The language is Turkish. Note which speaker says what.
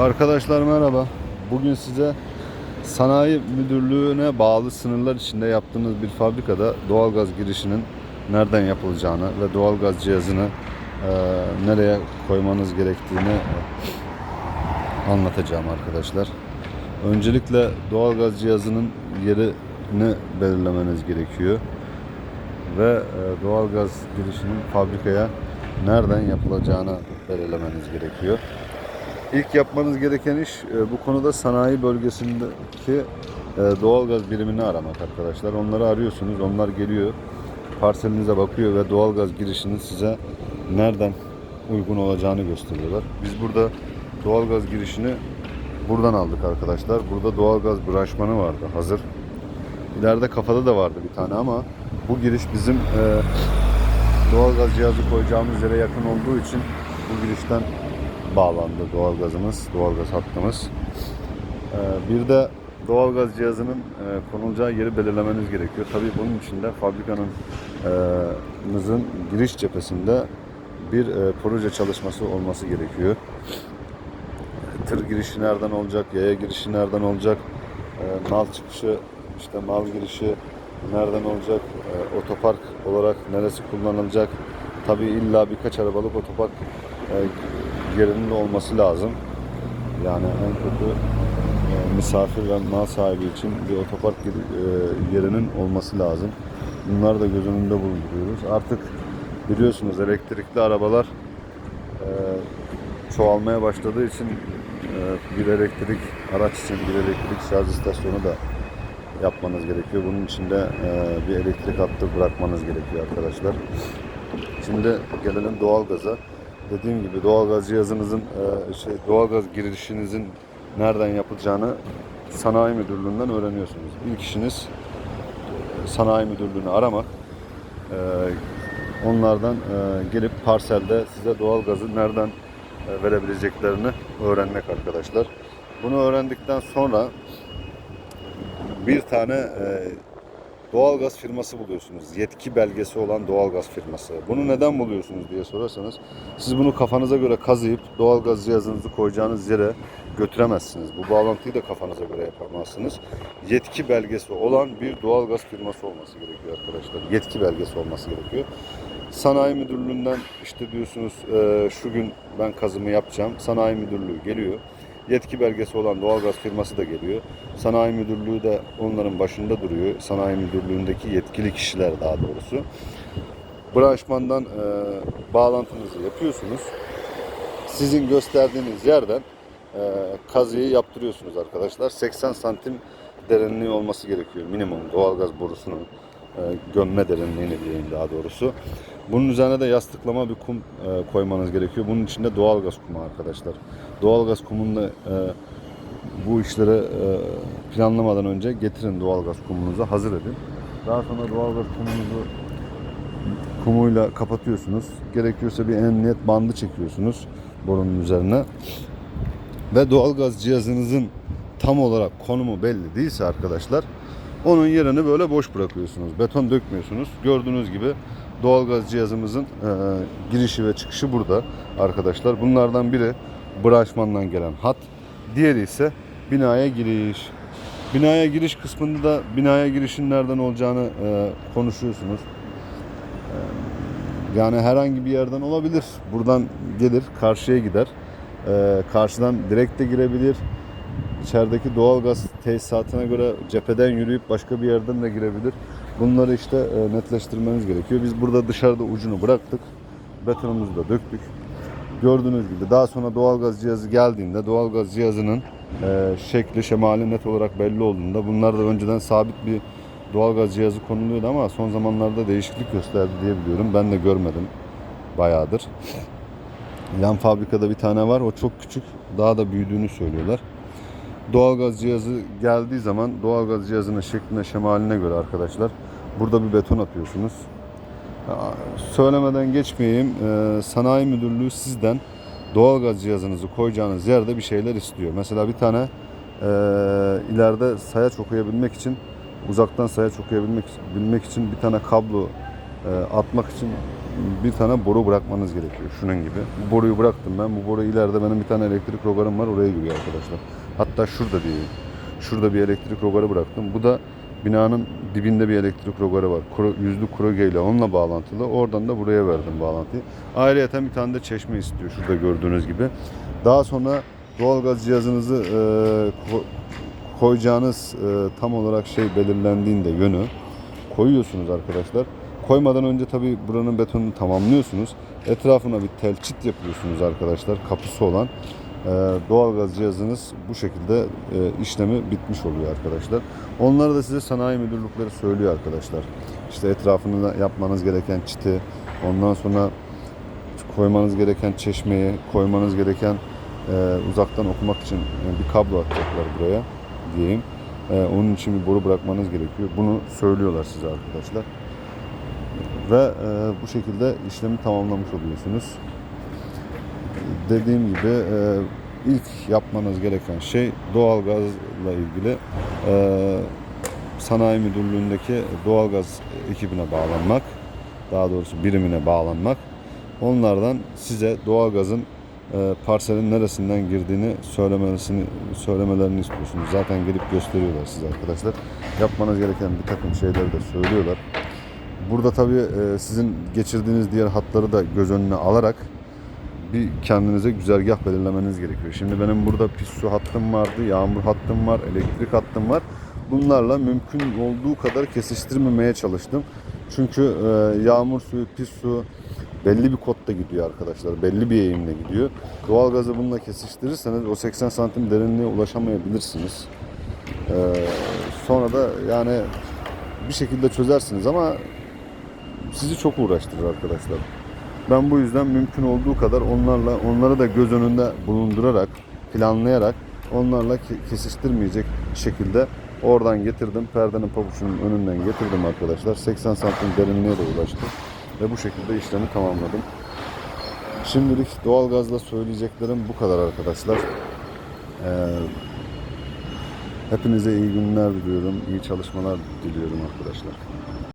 Speaker 1: Arkadaşlar merhaba. Bugün size sanayi müdürlüğüne bağlı sınırlar içinde yaptığımız bir fabrikada doğalgaz girişinin nereden yapılacağını ve doğalgaz cihazını e, nereye koymanız gerektiğini anlatacağım arkadaşlar. Öncelikle doğalgaz cihazının yerini belirlemeniz gerekiyor ve e, doğalgaz girişinin fabrikaya nereden yapılacağını belirlemeniz gerekiyor. İlk yapmanız gereken iş e, bu konuda sanayi bölgesindeki e, doğalgaz birimini aramak arkadaşlar. Onları arıyorsunuz, onlar geliyor, parselinize bakıyor ve doğalgaz girişinin size nereden uygun olacağını gösteriyorlar. Biz burada doğalgaz girişini buradan aldık arkadaşlar. Burada doğalgaz branşmanı vardı hazır. İleride kafada da vardı bir tane ama bu giriş bizim e, doğalgaz cihazı koyacağımız yere yakın olduğu için bu girişten bağlandı doğalgazımız, doğalgaz hattımız. Ee, bir de doğalgaz cihazının e, konulacağı yeri belirlemeniz gerekiyor. Tabii bunun için de fabrikanın e, giriş cephesinde bir e, proje çalışması olması gerekiyor. Tır girişi nereden olacak, yaya girişi nereden olacak, mal çıkışı, işte mal girişi nereden olacak, otopark olarak neresi kullanılacak. Tabii illa birkaç arabalık otopark e, yerinin de olması lazım. Yani en kötü e, misafir ve mal sahibi için bir otopark e, yerinin olması lazım. Bunları da göz önünde bulunduruyoruz. Artık biliyorsunuz elektrikli arabalar çoğalmaya başladığı için bir elektrik araç için bir elektrik şarj istasyonu da yapmanız gerekiyor. Bunun için de bir elektrik hattı bırakmanız gerekiyor arkadaşlar. Şimdi gelelim doğalgaza. Dediğim gibi doğalgaz cihazınızın e, şey doğalgaz girişinizin nereden yapılacağını sanayi müdürlüğünden öğreniyorsunuz. İlk işiniz e, sanayi müdürlüğünü aramak. E, onlardan e, gelip parselde size doğalgazı nereden verebileceklerini öğrenmek arkadaşlar. Bunu öğrendikten sonra bir tane e, doğalgaz firması buluyorsunuz. Yetki belgesi olan doğalgaz firması. Bunu neden buluyorsunuz diye sorarsanız siz bunu kafanıza göre kazıyıp doğalgaz cihazınızı koyacağınız yere götüremezsiniz. Bu bağlantıyı da kafanıza göre yapamazsınız. Yetki belgesi olan bir doğalgaz firması olması gerekiyor arkadaşlar. Yetki belgesi olması gerekiyor. Sanayi müdürlüğünden işte diyorsunuz e, şu gün ben kazımı yapacağım. Sanayi müdürlüğü geliyor. Yetki belgesi olan doğalgaz firması da geliyor. Sanayi müdürlüğü de onların başında duruyor. Sanayi müdürlüğündeki yetkili kişiler daha doğrusu. Branşmandan e, bağlantınızı yapıyorsunuz. Sizin gösterdiğiniz yerden e, kazıyı yaptırıyorsunuz arkadaşlar. 80 santim derinliği olması gerekiyor minimum doğalgaz borusunun gömme derinliğini diyeyim daha doğrusu. Bunun üzerine de yastıklama bir kum e, koymanız gerekiyor. Bunun içinde doğalgaz kumu arkadaşlar. Doğalgaz kumunu e, bu işleri e, planlamadan önce getirin doğalgaz kumunuzu hazır edin. Daha sonra doğalgaz kumunuzu kumuyla kapatıyorsunuz. Gerekiyorsa bir emniyet bandı çekiyorsunuz borunun üzerine. Ve doğalgaz cihazınızın tam olarak konumu belli değilse arkadaşlar onun yerini böyle boş bırakıyorsunuz. Beton dökmüyorsunuz. Gördüğünüz gibi doğalgaz cihazımızın e, girişi ve çıkışı burada arkadaşlar. Bunlardan biri branşmandan gelen hat. Diğeri ise binaya giriş. Binaya giriş kısmında da binaya girişin nereden olacağını e, konuşuyorsunuz. Yani herhangi bir yerden olabilir. Buradan gelir, karşıya gider. Ee, karşıdan direkt de girebilir. İçerideki doğalgaz tesisatına göre cepheden yürüyüp başka bir yerden de girebilir. Bunları işte e, netleştirmeniz gerekiyor. Biz burada dışarıda ucunu bıraktık. Betonumuzu da döktük. Gördüğünüz gibi daha sonra doğalgaz cihazı geldiğinde doğalgaz cihazının e, şekli, şemali net olarak belli olduğunda bunlar da önceden sabit bir doğalgaz cihazı konuluyordu ama son zamanlarda değişiklik gösterdi diye biliyorum. Ben de görmedim bayağıdır. Yan fabrikada bir tane var. O çok küçük. Daha da büyüdüğünü söylüyorlar. Doğalgaz cihazı geldiği zaman doğalgaz cihazının şekline şemaline göre arkadaşlar burada bir beton atıyorsunuz. Söylemeden geçmeyeyim. Ee, sanayi müdürlüğü sizden doğalgaz cihazınızı koyacağınız yerde bir şeyler istiyor. Mesela bir tane e, ileride sayaç okuyabilmek için uzaktan sayaç okuyabilmek bilmek için bir tane kablo e, atmak için bir tane boru bırakmanız gerekiyor. Şunun gibi. Bu boruyu bıraktım ben. Bu boru ileride benim bir tane elektrik rogarım var. Oraya giriyor arkadaşlar. Hatta şurada değil. Şurada bir elektrik rogarı bıraktım. Bu da binanın dibinde bir elektrik rogarı var. Kuru, yüzlü kuroge ile onunla bağlantılı. Oradan da buraya verdim bağlantıyı. Ayrıca bir tane de çeşme istiyor. Şurada gördüğünüz gibi. Daha sonra doğalgaz cihazınızı e, ko- koyacağınız e, tam olarak şey belirlendiğinde yönü koyuyorsunuz arkadaşlar. Koymadan önce tabi buranın betonunu tamamlıyorsunuz. Etrafına bir telçit yapıyorsunuz arkadaşlar. Kapısı olan. E, doğalgaz cihazınız bu şekilde e, işlemi bitmiş oluyor arkadaşlar. Onları da size sanayi müdürlükleri söylüyor arkadaşlar. İşte etrafını yapmanız gereken çiti, ondan sonra koymanız gereken çeşmeyi, koymanız gereken e, uzaktan okumak için bir kablo atacaklar buraya diyeyim. E, onun için bir boru bırakmanız gerekiyor. Bunu söylüyorlar size arkadaşlar. Ve bu şekilde işlemi tamamlamış oluyorsunuz. Dediğim gibi e, ilk yapmanız gereken şey doğalgazla ilgili e, sanayi müdürlüğündeki doğalgaz ekibine bağlanmak. Daha doğrusu birimine bağlanmak. Onlardan size doğalgazın e, parselin neresinden girdiğini söylemesini söylemelerini istiyorsunuz. Zaten gelip gösteriyorlar size arkadaşlar. Yapmanız gereken bir takım şeyleri de söylüyorlar. Burada tabii e, sizin geçirdiğiniz diğer hatları da göz önüne alarak bir kendinize güzergah belirlemeniz gerekiyor. Şimdi benim burada pis su hattım vardı, yağmur hattım var, elektrik hattım var. Bunlarla mümkün olduğu kadar kesiştirmemeye çalıştım. Çünkü e, yağmur suyu, pis su belli bir kodda gidiyor arkadaşlar. Belli bir eğimle gidiyor. Doğalgazı bununla kesiştirirseniz o 80 santim derinliğe ulaşamayabilirsiniz. E, sonra da yani bir şekilde çözersiniz ama sizi çok uğraştırır arkadaşlar. Ben bu yüzden mümkün olduğu kadar onlarla onları da göz önünde bulundurarak, planlayarak onlarla ke- kesiştirmeyecek şekilde oradan getirdim. Perdenin pabuçunun önünden getirdim arkadaşlar. 80 santim derinliğe de ulaştım. Ve bu şekilde işlemi tamamladım. Şimdilik doğalgazla söyleyeceklerim bu kadar arkadaşlar. Ee, hepinize iyi günler diliyorum. iyi çalışmalar diliyorum arkadaşlar.